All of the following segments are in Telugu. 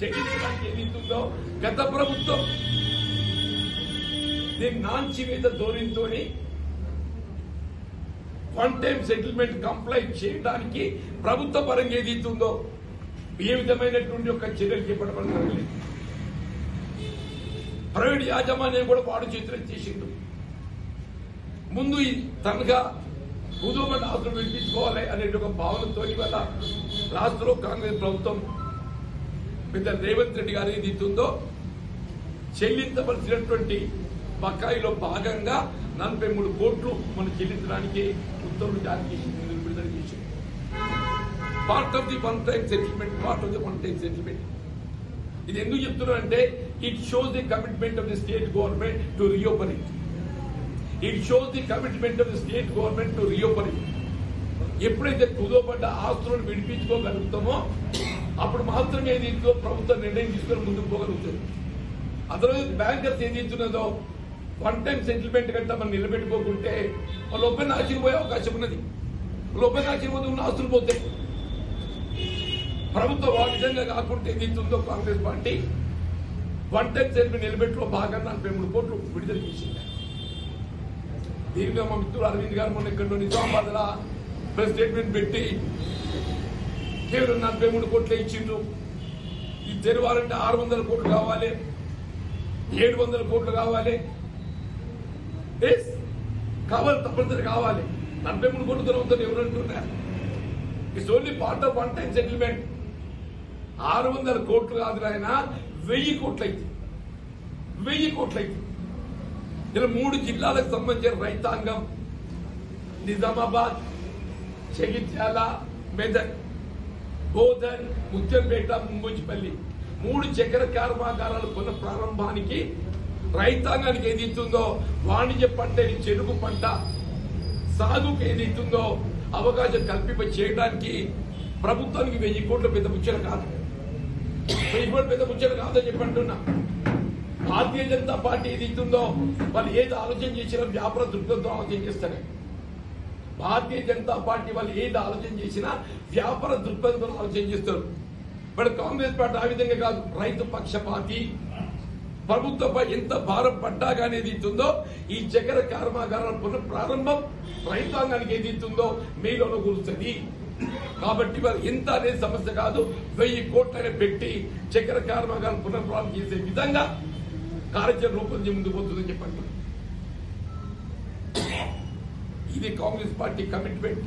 చేయించడానికి ఏదైతుందో గత ప్రభుత్వం నాంచి మీద ధోరణితో వన్ టైం సెటిల్మెంట్ కంప్లైంట్ చేయడానికి ప్రభుత్వ పరంగా ఏదైతుందో ఏ విధమైనటువంటి ఒక చర్యలు చేపట్టబడడం లేదు ప్రైవేట్ యాజమాన్యం కూడా వాడు చేతులు చేసిండు. ముందు ఈ తనగా కుదుమని ఆస్తులు వినిపించుకోవాలి అనే ఒక భావనతో ఇవాళ రాష్ట్రంలో కాంగ్రెస్ ప్రభుత్వం పెద్ద రేవంత్ రెడ్డి గారు ఏది ఇస్తుందో చెల్లించవలసినటువంటి బకాయిలో భాగంగా నలభై మూడు కోట్లు మనం చెల్లించడానికి ఉత్తర్వులు జారీ చేసింది విడుదల చేసింది part of the one time settlement part of the one time settlement ఇది ఎందుకు చెప్తున్నానంటే it shows the commitment of the state government to reopen it it shows the commitment of the state government to reopen it ఎప్పుడైతే కుదోపడ్డ ఆస్తులను విడిపించుకోగలుగుతామో అప్పుడు మాత్రమే దీంట్లో ప్రభుత్వం నిర్ణయం తీసుకొని ముందుకు పోగలుగుతుంది. అదర్వైజ్ బ్యాంకర్స్ ఏం చేస్తున్నదో వన్ టైం సెటిల్మెంట్ కంటే మనం నిలబెట్టుకోకుంటే వాళ్ళు ఓపెన్ ఆశ్చర్యపోయే అవకాశం ఉన్నది. వాళ్ళు ఓపెన్ ఆశ్చర్యపోతే ఉన్న ఆస్తులు పోతాయి. ప్రభుత్వం ఆ విధంగా కాకుండా దీంతో Congress party one time settlement నిలబెట్టులో భాగంగా నలభై మూడు కోట్లు విడుదల చేసింది. దీనిలో మా మిత్రుడు అరవింద్ గారు మొన్న ఇక్కడ నిజామాబాద్ ప్రెస్ స్టేట్మెంట్ పెట్టి కేవలం నలభై మూడు కోట్లే ఇచ్చిండ్రు. ఇది తెరవాలంటే ఆరు వందల కోట్లు కావాలి. ఏడు వందల కోట్లు కావాలి. కావాలి తప్పనిసరి కావాలి. నలభై మూడు కోట్లు దొరుకుతుంది ఎవరు అంటున్నారు? It's only part of one time settlement ఆరు వందల కోట్లు కాదు ఆయన వెయ్యి కోట్లు అయితే వెయ్యి కోట్లు అయితే ఇలా మూడు జిల్లాలకు సంబంధించిన రైతాంగం నిజామాబాద్ జగిత్యాల మెదక్ బోధన్ ముత్యంపేట ముంబుజిపల్లి మూడు చక్కెర కర్మాగారాలు కొన్న ప్రారంభానికి రైతాంగానికి ఏది వాణిజ్య పంట చెరుకు పంట సాగుకు ఏది అవకాశం కల్పింప చేయడానికి ప్రభుత్వానికి వెయ్యి కోట్ల పెద్ద ముచ్చట కాదు. వెయ్యి కోట్ల పెద్ద ముచ్చట కాదని చెప్పి అంటున్నా. భారతీయ జనతా పార్టీ ఏది ఇస్తుందో వాళ్ళు ఏది ఆలోచన చేసినా వ్యాపార దృక్పథంతో ఆలోచన చేస్తారు భారతీయ జనతా పార్టీ వాళ్ళు ఏది ఆలోచన చేసినా వ్యాపార దృక్పథంతో ఆలోచన చేస్తారు. బట్ కాంగ్రెస్ పార్టీ ఆ విధంగా కాదు. రైతు పక్షపాతి ప్రభుత్వంపై ఎంత భారం పడ్డాగా అనేది ఇస్తుందో ఈ చక్కెర కర్మాగారాల పునః ప్రారంభం రైతాంగానికి ఏది ఇస్తుందో మేలోనో కూరుస్తుంది కాబట్టి వారు ఎంత అనేది సమస్య కాదు. వెయ్యి కోట్లనే పెట్టి చక్కెర కర్మాగారం పునఃప్రారంభం చేసే విధంగా కార్యాచరణ రూపొంది ముందుకు పోతుందని చెప్పండి. ఇది కాంగ్రెస్ పార్టీ కమిట్మెంట్.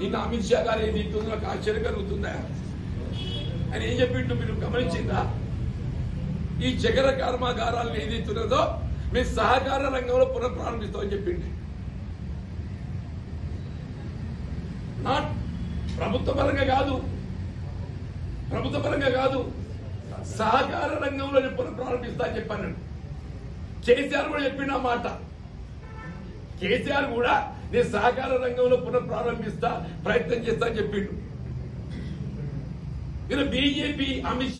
నిన్న అమిత్ షా గారు ఏది నాకు ఆశ్చర్యం కలుగుతుందా? ఆయన ఏం చెప్పిండు మీరు గమనించిందా? ఈ చక్కెర కర్మాగారాలను ఏదైతున్నదో మీ సహకార రంగంలో పునః ప్రారంభిస్తామని చెప్పింది నాట్ ప్రభుత్వ పరంగా కాదు ప్రభుత్వ పరంగా కాదు సహకార రంగంలో పునఃప్రారంభిస్తా అని చెప్పాను కేసీఆర్ కూడా చెప్పిన మాట. కేసీఆర్ కూడా నేను సహకార రంగంలో పునః ప్రారంభిస్తా ప్రయత్నం చేస్తా అని చెప్పిండు. ఇలా బీజేపీ అమిత్